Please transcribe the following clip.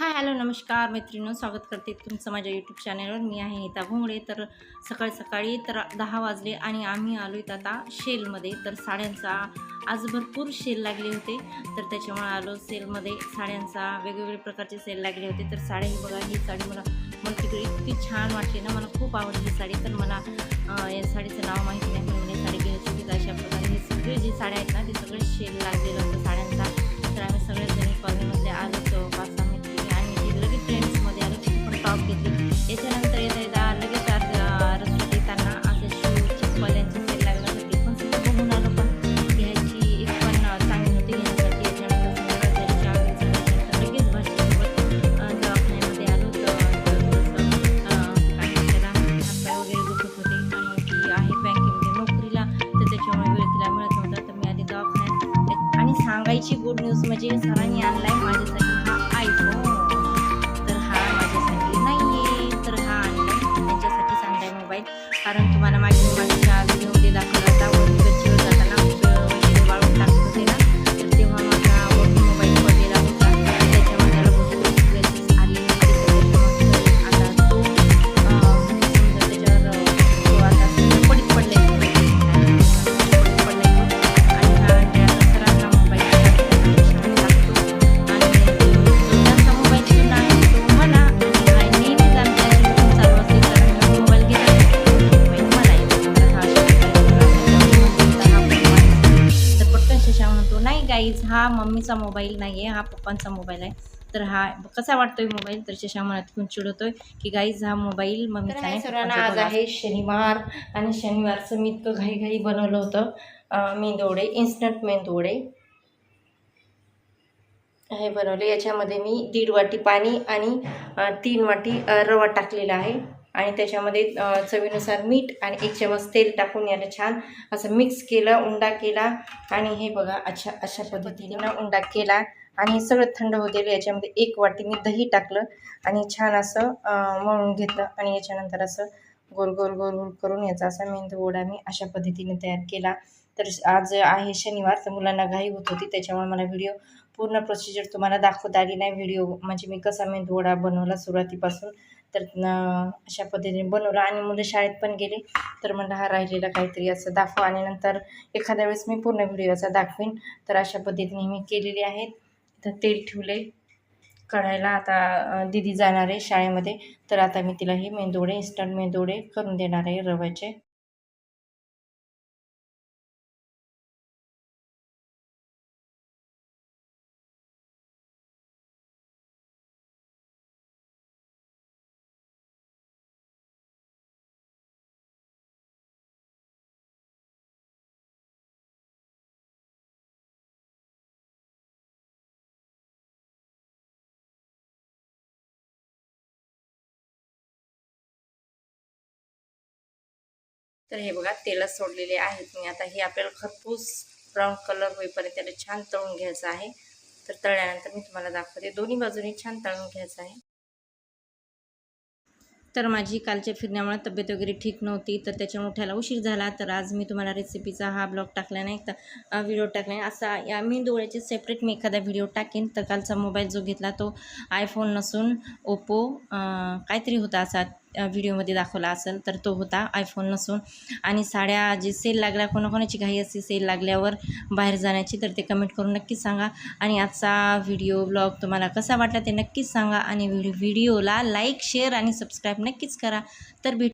Hi hello नमस्कार मैत्रिणींनो स्वागत करते तुमचं माझ्या यूट्यूब चॅनलवर मी आहे नीता भोंगडे तर सकाळी सकाळी तर दहा वाजले आणि आम्ही आलो आहेत आता शेलमध्ये. तर साड्यांचा आज भरपूर सेल लागले होते. तर त्याच्यामुळे आलो सेलमध्ये. साड्यांचा वेगवेगळे प्रकारचे सेल लागले होते. तर साड्या ही बघा ही साडी मला मला तिकडे इतकी छान वाटली ना. मला खूप आवडली साडी. तर मला या साडीचं नाव माहिती नाही आणि गुड न्यूज म्हणजे सरांनी आणलाय माझ्यासाठी हा आयफोन तर हा माझ्यासाठी नाहीये. तर हा आणलाय. त्यांच्यासाठी आणलाय मोबाईल कारण तुम्हाला माझ्या मोबाईलच्या गाईज हा मम्मीचा मोबाईल नाही आहे हा पप्पांचा मोबाईल आहे. तर हा कसा वाटतोय मोबाईल तर शशा म्हणत खूप चिडवतोय की गाईज हा मोबाईल मम्मीचा आहे. सर्वांना आज आहे शनिवार आणि शनिवारचं मी इतकं घाई घाई बनवलं होतं. मेंदोडे इन्स्टंट मेंदोडे हे बनवले. याच्यामध्ये मी दीड वाटी पाणी आणि तीन वाटी रवा टाकलेला आहे. आणि त्याच्यामध्ये चवीनुसार मीठ आणि एक चमच तेल टाकून याला छान असं मिक्स केलं उंडा केला. आणि हे बघा अशा अशा पद्धतीनं उंडा केला. आणि हे सगळं थंड होते याच्यामध्ये एक वाटी मी दही टाकलं. आणि छान असं मळून घेतलं. आणि याच्यानंतर असं गोल गोल गोल गोल करून याचा असा मेंदू वडा मी अशा पद्धतीने तयार केला. तर आज आहे शनिवार तर मुलांना घाई होत होती त्याच्यामुळे मला व्हिडिओ पूर्ण प्रोसिजर तुम्हाला दाखवता आली नाही. व्हिडिओ म्हणजे मी कसा मेंदू वडा बनवला सुरुवातीपासून. तर अशा पद्धतीने बनवलं आणि मुलं शाळेत पण गेले. तर म्हणलं हा राहिलेला काहीतरी असं दाखवा आणि नंतर एखाद्या वेळेस मी पूर्ण व्हिडिओचा दाखवीन. तर अशा पद्धतीने मी केलेली आहेत तर तेल ठेवले. कढायला आता दिदी जाणार आहे शाळेमध्ये. तर आता मी तिला हे मेंदोडे इन्स्टंट मेंदोडे करून देणार आहे रव्याचे. तर हे बघा तेलात सोडलेले आहेत. मी आता हे आपल्याला खरपूस ब्राऊन कलर होईपर्यंत त्याला छान तळून घ्यायचं आहे. तर तळल्यानंतर मी तुम्हाला दाखवते. दोन्ही बाजूने छान तळून घ्यायचं आहे. तर माझी कालच्या फिरण्यामुळे तब्येत वगैरे ठीक नव्हती तर त्याच्यामुळे उठायला उशीर झाला. तर आज मी तुम्हाला रेसिपीचा हा ब्लॉग टाकला नाही तर व्हिडिओ टाकला नाही. असा या मी डोळ्याचे सेपरेट मी एखादा व्हिडिओ टाकेन. तर कालचा मोबाईल जो घेतला तो आयफोन नसून ओप्पो काहीतरी होता असा. व्हिडिओमध्ये दाखवला असेल तर तो होता आयफोन नसून. आणि साड्या जे सेल लागल्या कोणाकोणाची घाई असते सेल लागल्यावर बाहेर जाण्याची तर ते कमेंट करून नक्कीच सांगा. आणि आजचा व्हिडिओ ब्लॉग तुम्हाला कसा वाटला ते नक्कीच सांगा. आणि व्हिडिओला लाईक शेअर आणि सबस्क्राईब नक्कीच करा. तर भेट